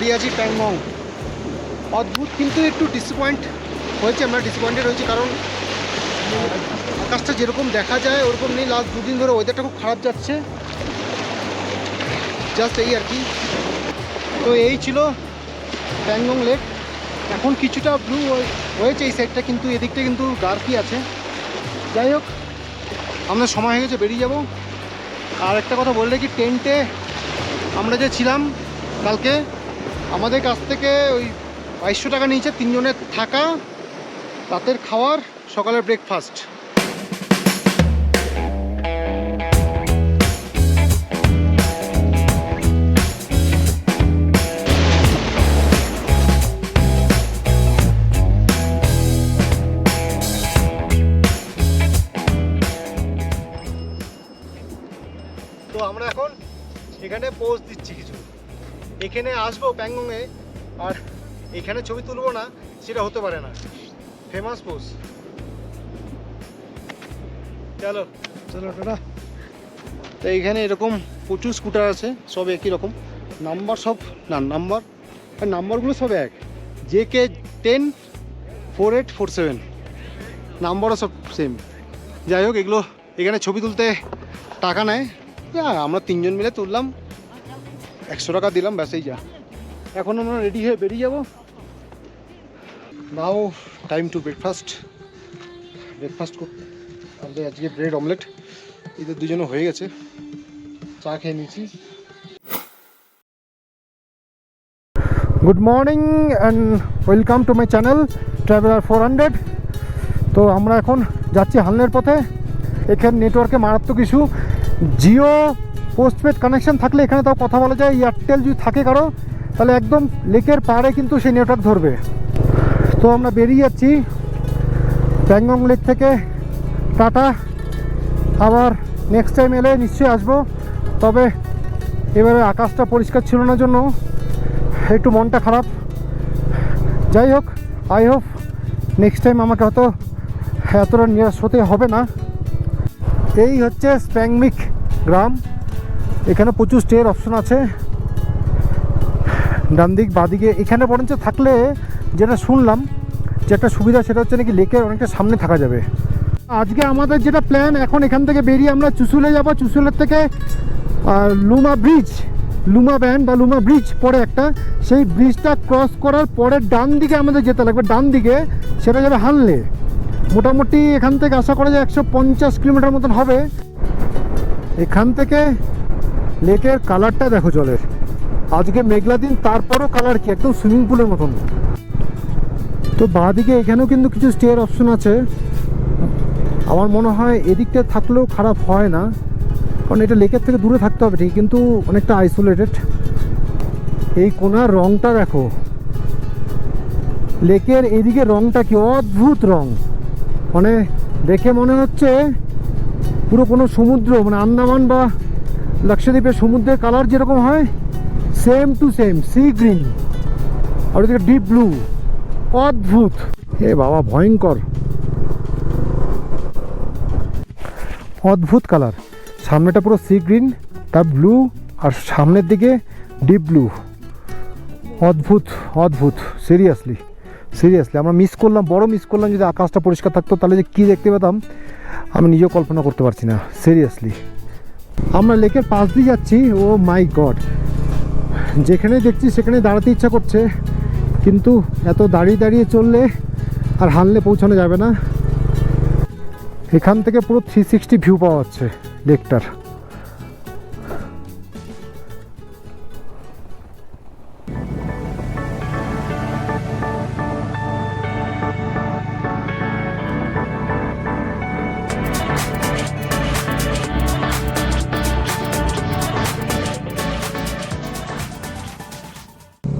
দাঁড়িয়ে আছি প্যাংমং। অদ্ভুত, কিন্তু একটু ডিসঅ্যাপয়েন্ট হয়েছে, আমরা ডিসঅ্যাপয়েন্টেড হয়েছি, কারণ আকাশটা যেরকম দেখা যায়, ওরকম নেই। লাস্ট দুদিন ধরে ওয়েদারটা খুব খারাপ যাচ্ছে। জাস্ট এই আর কি। তো এই ছিল প্যাংগং লেক এখন কিছুটা ব্লু হয়েছে এই সাইডটা কিন্তু এদিকটা কিন্তু ডার্কই আছে। যাই হোক আমাদের সময় হয়ে গেছে, বেরিয়ে যাব। আর একটা কথা বললে কি টেন্টে আমরা যে ছিলাম কালকে আমাদের কাছ থেকে ওই বাইশশো টাকা নিয়েছে তিনজনের থাকা, রাতের খাওয়ার, সকালের ব্রেকফাস্ট তো আমরা এখন এখানে পৌঁছ দিচ্ছি কিছু। এখানে আসব প্যাংগংয়ে আর এখানে ছবি তুলবো না সেটা হতে পারে না। ফেমাস পোজ চলো। চলো টাটা। তো এইখানে এরকম প্রচুর স্কুটার আছে সব একই রকম। নাম্বার সব না নাম্বার আর নাম্বারগুলো সব এক। J K ten four eight four seven নাম্বারও সব সেম যাই হোক এগুলো এখানে ছবি তুলতে টাকা নেয়। যা আমরা তিনজন মিলে তুললাম। একশো টাকা দিলাম ব্যাসেই যা। এখন আমরা রেডি হয়ে বেরিয়ে যাব। Now time to breakfast breakfast করতে আজকে ব্রেড অমলেট এদের দুজনে হয়ে গেছে। চা খেয়ে নিয়েছি। Good morning and welcome to my channel traveller four hundred তো আমরা এখন যাচ্ছি হালনের পথে। এখানে নেটওয়ার্কে মারাত্মক ইস্যু জিও পোস্টপেড কানেকশান থাকলে এখানে তাও কথা বলা যায় এয়ারটেল যদি থাকে কারও, তাহলে একদম লেকের পাড়ে কিন্তু সেই নেটওয়ার্ক ধরবে। তো আমরা বেরিয়ে যাচ্ছি প্যাংগং লেক থেকে টাটা আবার নেক্সট টাইম এলে নিশ্চয়ই আসব। তবে এবারে আকাশটা পরিষ্কার ছিল না জন্য একটু মনটা খারাপ। যাই হোক আই হোপ নেক্সট টাইম আমাকে হয়তো এতটা নিরাশ হতে হবে না। এই হচ্ছে স্প্যাংমিক গ্রাম। এখানে প্রচুর স্টের অপশন আছে। ডান দিক বাদিকে, এখানে বরঞ্চ থাকলে যেটা শুনলাম, যে একটা সুবিধা সেটা হচ্ছে নাকি লেকের অনেকটা সামনে থাকা যাবে। আজকে আমাদের যেটা প্ল্যান এখন এখান থেকে বেরিয়ে আমরা চুসুলে যাব। চুসুলের থেকে লুমা ব্রিজ লুমা ব্যান্ড বা লুমা ব্রিজ পরে একটা। সেই ব্রিজটা ক্রস করার পরে ডান দিকে আমাদের যেতে লাগবে। ডান দিকে সেটা যাবে হানলে। মোটামুটি এখান থেকে আশা করা যায় একশো পঞ্চাশ কিলোমিটার মতন হবে। এখান থেকে লেকের কালারটা দেখো জলের। আজকে মেঘলা দিন, তারপরও কালার কি? একদম সুইমিং পুলের মতন। তো বাঁদিকে এখানেও কিন্তু কিছু স্টেয়ার অপশন আছে। আমার মনে হয় এদিকটা থাকলেও খারাপ হয় না। কারণ এটা লেকের থেকে দূরে থাকতে হবে ঠিক কিন্তু অনেকটা আইসোলেটেড এই কোনার রংটা দেখো। লেকের এদিকে রংটা কি অদ্ভুত রং। মানে দেখে মনে হচ্ছে পুরো কোনো সমুদ্র মানে আন্দামান বা লক্ষদ্বীপের সমুদ্রের কালার যেরকম হয় same to same sea green আর ওদিকে ডিপ ব্লু অদ্ভুত। এ বাবা, ভয়ঙ্কর। অদ্ভুত কালার সামনেটা পুরো সি গ্রিন তার ব্লু আর সামনের দিকে ডিপ ব্লু অদ্ভুত অদ্ভুত সিরিয়াসলি সিরিয়াসলি আমরা মিস করলাম, বড় মিস করলাম যদি আকাশটা পরিষ্কার থাকতো, তাহলে যে কী দেখতে পেতাম, আমি নিজেও কল্পনা করতে পারছি না সিরিয়াসলি আমরা লেকের পাশ দিয়ে যাচ্ছি। Oh my god. যেখানে দেখছি সেখানে দাঁড়াতে ইচ্ছা করছে। কিন্তু এত দাঁড়িয়ে দাঁড়িয়ে চললে আর হানলে পৌঁছানো যাবে না। এখান থেকে পুরো থ্রি সিক্সটি ভিউ পাওয়া যাচ্ছে লেকটার।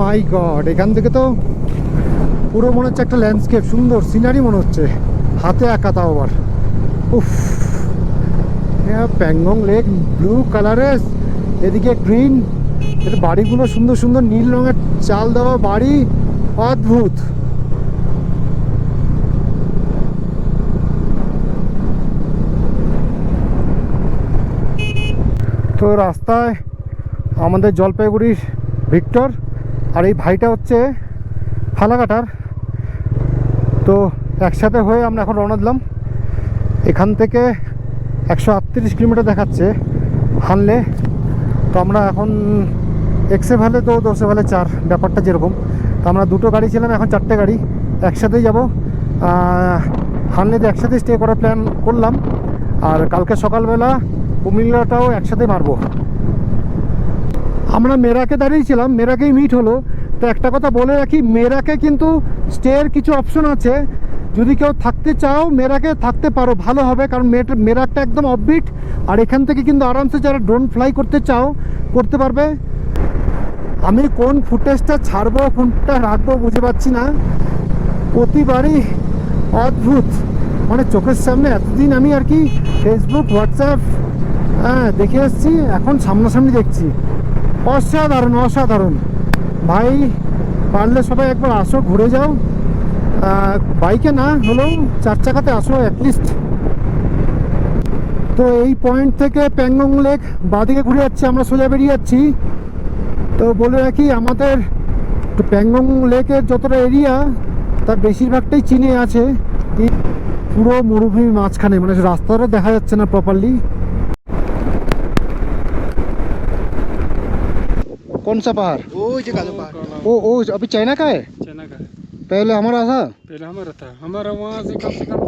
মাই গড এখান থেকে তো পুরো মনে হচ্ছে একটা ল্যান্ডস্কেপ সুন্দর সিনারি মনে হচ্ছে। হাতে একা তাও আবার। উফ। প্যাংগং লেক ব্লু কালারের এদিকে গ্রিন এর বাড়িগুলো সুন্দর সুন্দর নীল রঙের চাল দেওয়া বাড়ি, অদ্ভুত। তো রাস্তায় আমাদের জলপাইগুড়ির ভিক্টর আর এই ভাইটা হচ্ছে ফালাকাটার। তো একসাথে হয়ে আমরা এখন রওনা দিলাম। এখান থেকে একশো আটত্রিশ কিলোমিটার দেখাচ্ছে হানলে। তো আমরা এখন এক্সে ভ্যালে তো দোসে ভ্যালে চার, ব্যাপারটা যেরকম। তো আমরা দুটো গাড়ি ছিলাম, এখন চারটে গাড়ি একসাথেই যাব। হানলেতে একসাথে স্টে করার প্ল্যান করলাম। আর কালকে সকালবেলা কুমিল্লাটাও একসাথে মারবো। আমরা মেরাকে দাঁড়িয়েছিলাম, মেরাকেই মিট হলো। তো একটা কথা বলে রাখি, মেরাকে কিন্তু স্টের কিছু অপশন আছে। যদি কেউ থাকতে চাও, মেরাকে থাকতে পারো, ভালো হবে, কারণ মেরাকটা একদম অফবিট আর এখান থেকে কিন্তু আরামসে যারা ড্রোন ফ্লাই করতে চাও, করতে পারবে। আমি কোন ফুটেজটা ছাড়বো, কোনটা রাখব বুঝে পাচ্ছি না। প্রতিবারই অদ্ভুত। মানে চোখের সামনে এতদিন আমি আর কি ফেসবুক হোয়াটসঅ্যাপ হ্যাঁ দেখে এসেছি, এখন সামনাসামনি দেখছি। অসাধারণ অসাধারণ। ভাই, পারলে সবাই একবার আসো, ঘুরে যাও। বাইকে না হলেও চার চাকাতে আসো অ্যাটলিস্ট তো এই পয়েন্ট থেকে প্যাংগং লেক বাদিকে ঘুরে যাচ্ছি, আমরা সোজা বেরিয়ে যাচ্ছি। তো বলে রাখি, আমাদের প্যাংগং লেকের যতটা এরিয়া তার বেশিরভাগটাই চীনে আছে। পুরো মরুভূমি মাঝখানে মানে রাস্তাটা দেখা যাচ্ছে না প্রপারলি कौन सा पहाड़ वो जो कालो पहाड़ ओ ओ अभी चाइना का है चाइना का पहले हमारा था पहले हमारा था हमारा वहाँ से कम से कम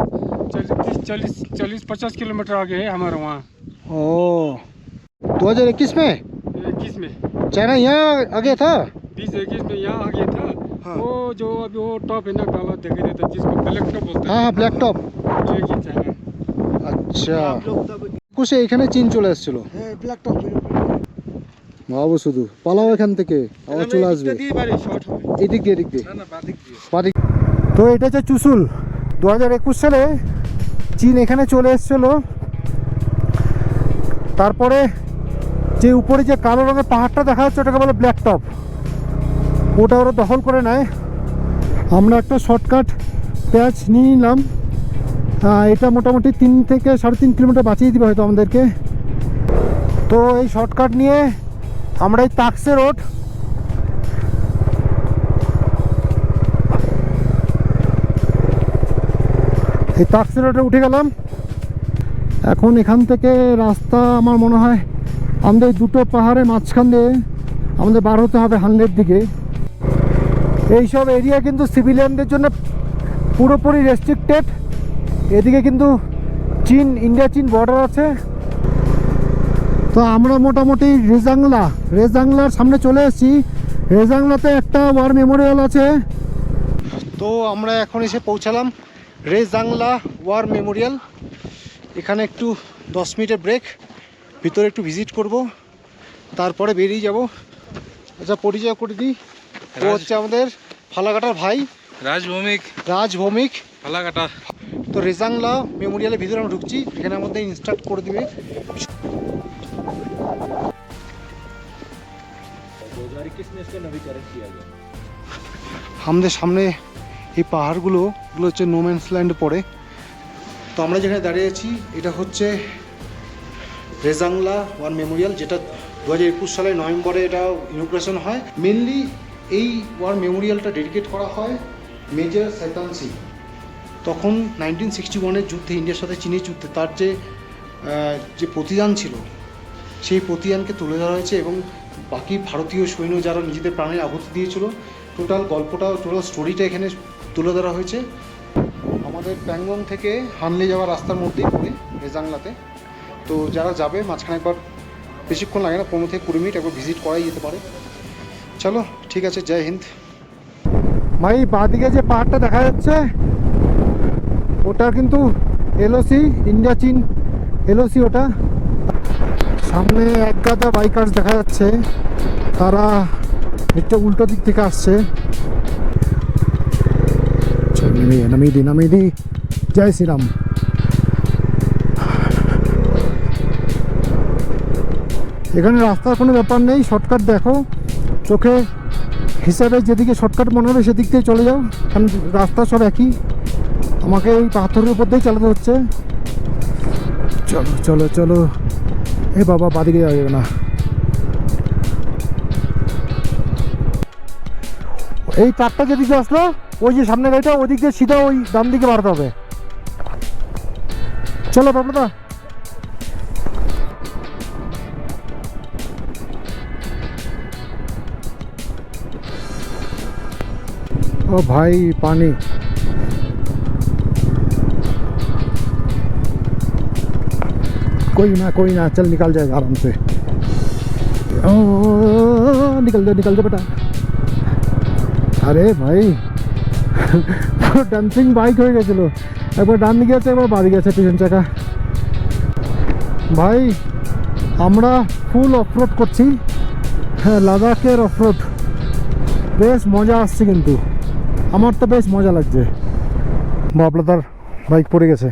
चालीस चालीस चालीस पचास किलोमीटर आगे है हमारा वहाँ ओ 2021 में इक्कीस में चाइना यहाँ आगे था बीस इक्कीस में यहाँ आगे था हाँ। वो जो अभी वो टॉप है ना काला दिखाई देता है, जिसको ब्लैक टॉप बोलते হ্যাঁ হ্যাঁ ব্ল্যাক টপ हैं ये की चाइना আচ্ছা একুশে এখানে চীন চলে এসেছিল ব্ল্যাক টপ ভাবো শুধু। পালাও এখান থেকে আবার চলে আসবে। এদিক দিয়ে এদিক দিয়ে। বাদিক। তো এটা হচ্ছে চুসুল। দু হাজার একুশ সালে চীন এখানে চলে এসেছিল। তারপরে যে উপরে যে কালো রঙের পাহাড়টা দেখা যাচ্ছে ওটাকে বলে ব্ল্যাক টপ। ওটা ওরা দখল করে নেয়। আমরা একটা শর্টকাট প্যাচ নিয়ে নিলাম। এটা মোটামুটি তিন থেকে সাড়ে তিন কিলোমিটার বাঁচিয়ে দিবে হয়তো আমাদেরকে। তো এই শর্টকাট নিয়ে আমরা এই তাকসে রোড। এই তাকসি রোডে উঠে গেলাম। এখন এখান থেকে রাস্তা আমার মনে হয় আমাদের দুটো পাহাড়ের মাঝখান দিয়ে আমাদের বার হতে হবে হানলের দিকে এইসব এরিয়া কিন্তু সিভিলিয়ানদের জন্য পুরোপুরি রেস্ট্রিক্টেড এদিকে কিন্তু চীন, ইন্ডিয়া, চীন বর্ডার আছে। তো আমরা মোটামুটি রেজাংলা রেজাংলার সামনে চলে এসেছি। রেজাংলাতে একটা ওয়ার মেমোরিয়াল আছে। তো আমরা এখন এসে পৌঁছালাম রেজাংলা ওয়ার মেমোরিয়াল। এখানে একটু দশ মিনিটের ব্রেক ভিতরে একটু ভিজিট করব তারপরে বেরিয়ে যাব। আচ্ছা পরিচয় করে দিই। ও হচ্ছে আমাদের ফালাকাটার ভাই। রাজভৌমিক। রাজ ভৌমিক ফালাকাটা। তো রেজাংলা মেমোরিয়ালের ভিতরে আমরা ঢুকছি এখানে আমাদের ইনস্ট্রাক্ট করে দিবে। আমাদের সামনে এই পাহাড়গুলো এগুলো হচ্ছে নোম্যান্স ল্যান্ড পড়ে তো আমরা যেখানে দাঁড়িয়ে আছি এটা হচ্ছে রেজাংলা ওয়ার মেমোরিয়াল যেটা দু হাজার একুশ সালের নভেম্বরে এটা ইনোগ্রেশন হয়। মেনলি এই ওয়ার মেমোরিয়ালটা ডেডিকেট করা হয় মেজর সেতান সিং তখন নাইনটিন সিক্সটি ওয়ানের যুদ্ধে ইন্ডিয়ার সাথে চীনের যুদ্ধে তার যে যে প্রতিদান ছিল সেই প্রতিদানকে তুলে ধরা হয়েছে এবং বাকি ভারতীয় সৈন্য যারা নিজেদের প্রাণের আহুতি দিয়েছিল টোটাল গল্পটা টোটাল স্টোরিটা এখানে তুলে ধরা হয়েছে। আমাদের প্যাংগং থেকে হানলে যাওয়ার রাস্তার মধ্যেই পড়ে রেজাংলাতে তো যারা যাবে, মাঝখানে একবার বেশিক্ষণ লাগে না, পনেরো থেকে কুড়ি মিনিট একবার ভিজিট করাই যেতে পারে। চলো, ঠিক আছে, জয় হিন্দ। ভাই, বাঁদিকে যে পাহাড়টা দেখা যাচ্ছে, ওটা কিন্তু এলওসি ইন্ডিয়া চীন এলওসি ওটা। সামনে এক গাদা বাইকার্স দেখা যাচ্ছে। তারা একটা উল্টো দিক থেকে আসছে। নামিয়ে নামিয়ে জয় শ্রীরাম। এখানে রাস্তার কোনো ব্যাপার নেই, শর্টকাট দেখো। চোখে হিসাবে যেদিকে শর্টকাট মনে হবে সেদিক দিয়ে চলে যাও। কারণ রাস্তা সব একই। আমাকে এই পাথরের উপর দিয়েই চালাতে হচ্ছে। চলো চলো চলো। এ বাবা, বাদিকে যাওয়া যাবে না। এই তারটা যেদিকে আসলো, ওই যে সামনে গাড়িটা ওই দিক দিয়ে সিধা ওই ডান দিকে বাড়াতে হবে। চলো বাবলুদা ও ভাই, পানি। कोई ना कोई ना चल निकल जाएगा आराम से ओ, निकल दे निकल दे बेटा আরে ভাই পুরো ডান্সিং বাইক হয়ে গেছিলো একবার ডান দিকে আছে একবার বাড়ি গেছে পিছন চাকা ভাই আমরা ফুল অফরোড করছি হ্যাঁ লাদাখের অফরোড বেশ মজা আসছে কিন্তু আমার তো বেশ মজা লাগছে বাবলা তার বাইক পড়ে গেছে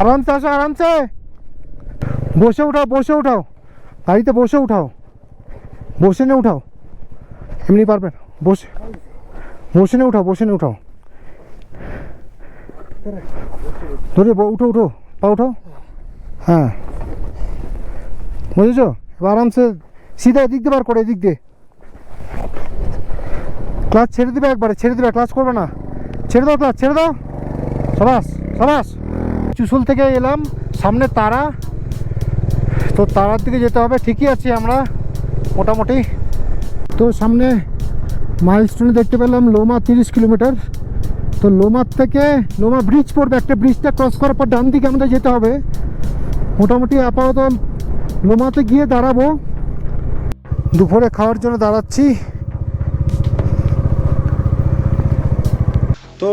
আরামসে আসো, আরামসে। বসে উঠাও বসে উঠাও। গাড়িতে বসে উঠাও। বসে নে উঠাও। এমনি পারবেন বসে। বসে নে উঠাও, বসে নে উঠাও। ধরে উঠো উঠো। পা উঠাও। হ্যাঁ। বুঝেছ? এবার আরামসে সিধা এদিক দিয়ে বার করে, এদিক দিয়ে। ক্লাস ছেড়ে দিবে একবারে, ছেড়ে দিবে। ক্লাস করবে না। ছেড়ে দাও, ক্লাস ছেড়ে দাও। সাবাস সাবাস। চুসুল থেকে এলাম, সামনে তারা। তো তারার দিকে যেতে হবে, ঠিকই আছি আমরা, মোটামুটি। তো সামনে মাইলস্টোনে দেখতে পেলাম, লোমা তিরিশ কিলোমিটার। তো লোমার থেকে, লোমা ব্রিজ পড়বে, একটা ব্রিজটা ক্রস করার পর ডান দিকে আমাদের যেতে হবে। মোটামুটি আপাতত লোমাতে গিয়ে দাঁড়াবো। দুপুরে খাওয়ার জন্য দাঁড়াচ্ছি। তো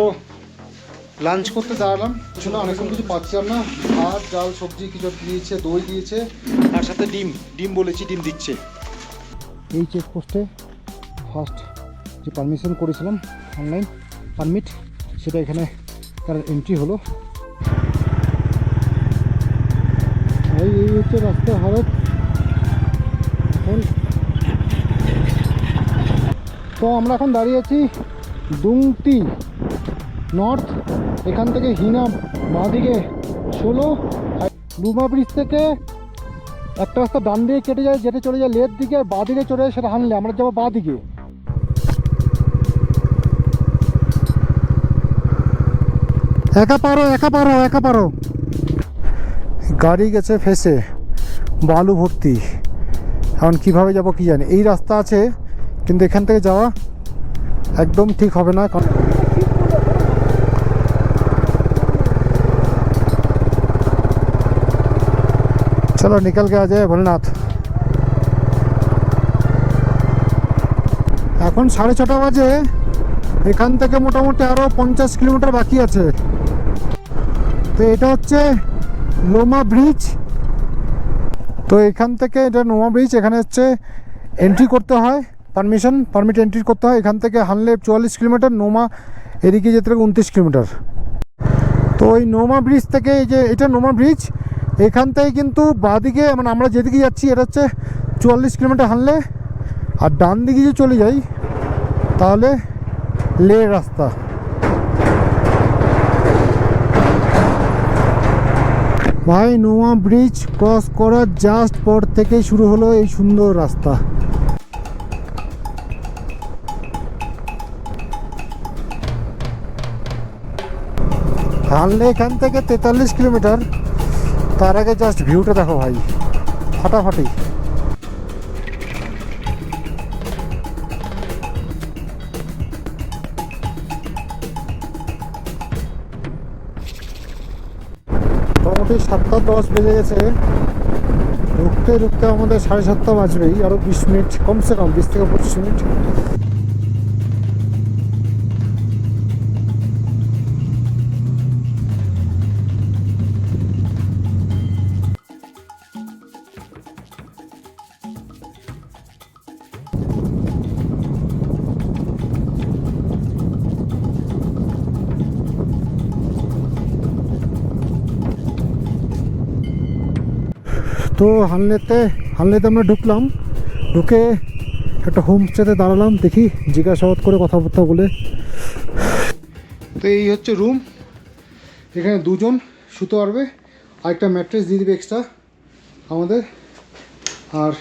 লাঞ্চ করতে দাঁড়ালাম। কিছু না অনেকক্ষণ কিছু পাচ্ছিলাম না। ভাত, ডাল, সবজি, কিছু দিয়েছে, দই দিয়েছে। তার সাথে ডিম। ডিম বলেছি, ডিম দিচ্ছে। এই চেকপোস্টে ফার্স্ট যে পারমিশন করেছিলাম অনলাইন পারমিট সেটা এখানে তার এন্ট্রি হলো। এই এই হচ্ছে রাস্তার হালত এখন তো আমরা এখন দাঁড়িয়ে আছি দুংতি নর্থ, এখান থেকে হিনা বাঁদিকে ষোলো লুমা ব্রিজ থেকে একটা রাস্তা ডান দিকে কেটে যায় যেটা চলে যায় লের দিকে আর বাঁ দিকে চলে যায় সেটা হানলে, আমরা যাব বাঁ দিকে। একা পারো একা পারো একা পারো। গাড়ি গেছে ফেসে, বালু ভর্তি। এখন কীভাবে যাব কি জানি। এই রাস্তা আছে, কিন্তু এখান থেকে যাওয়া একদম ঠিক হবে না, কারণ चलो निकल के आ जाए भोलेनाथ এখন সাড়ে ছটা বাজে এখান থেকে মোটামুটি আরও পঞ্চাশ কিলোমিটার বাকি আছে তো এটা হচ্ছে লোমা ব্রিজ তো এখান থেকে এটা নোমা ব্রিজ এখানে হচ্ছে এন্ট্রি করতে হয় পারমিশন পারমিট এন্ট্রি করতে হয় এখান থেকে হানলে চুয়াল্লিশ কিলোমিটার নোমা এদিকে যেতে লাগে উনত্রিশ কিলোমিটার তো ওই নোমা ব্রিজ থেকে এই যে এটা নোমা ব্রিজ এখান থেকে কিন্তু বাঁদিকে মানে আমরা যেদিকে যাচ্ছি, এটা হচ্ছে চুয়াল্লিশ কিলোমিটার হানলে আর ডান দিকে যদি চলে যাই, তাহলে লে রাস্তা। ভাই, নোয়া ব্রিজ ক্রস করার জাস্ট পর থেকেই শুরু হলো এই সুন্দর রাস্তা। হানলে এখান থেকে তেতাল্লিশ কিলোমিটার তার আগে জাস্ট ভিউটা দেখো ভাই। ফাটাফাটি। মোটামুটি সাতটা দশ বেজে গেছে। ঢুকতে ঢুকতে আমাদের সাড়ে সাতটা বাজবেই আরও বিশ মিনিট, কমসে কম বিশ থেকে পঁচিশ মিনিট। তো হানলেতে হানলেতে আমরা ঢুকলাম। ঢুকে একটা হোমস্টেতে দাঁড়ালাম দেখি জিজ্ঞাসাবাদ করে কথাবার্তা বলে। তো এই হচ্ছে রুম। এখানে দুজন শুতে পারবে আর একটা ম্যাট্রেস দিয়ে দিবে এক্সট্রা আমাদের। আর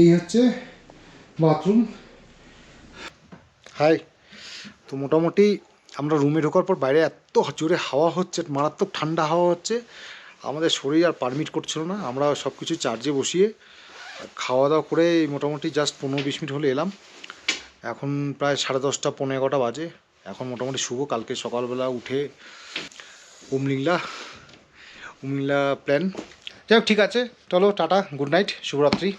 এই হচ্ছে বাথরুম। হাই তো মোটামুটি আমরা রুমে ঢোকার পর বাইরে এত জোরে হাওয়া হচ্ছে মারাত্মক ঠান্ডা হাওয়া হচ্ছে। আমাদের শরীর আর পারমিট করছিল না, আমরা সব কিছু চার্জে বসিয়ে খাওয়া দাওয়া করে মোটামুটি জাস্ট পনেরো বিশ মিনিট হলে এলাম। এখন প্রায় সাড়ে দশটা পনেরো এগারোটা বাজে। এখন মোটামুটি শুভ, কালকে সকালবেলা উঠে উমলিংলা উমলিংলা প্ল্যান যাই ঠিক আছে। চলো, টাটা গুড নাইট শুভরাত্রি।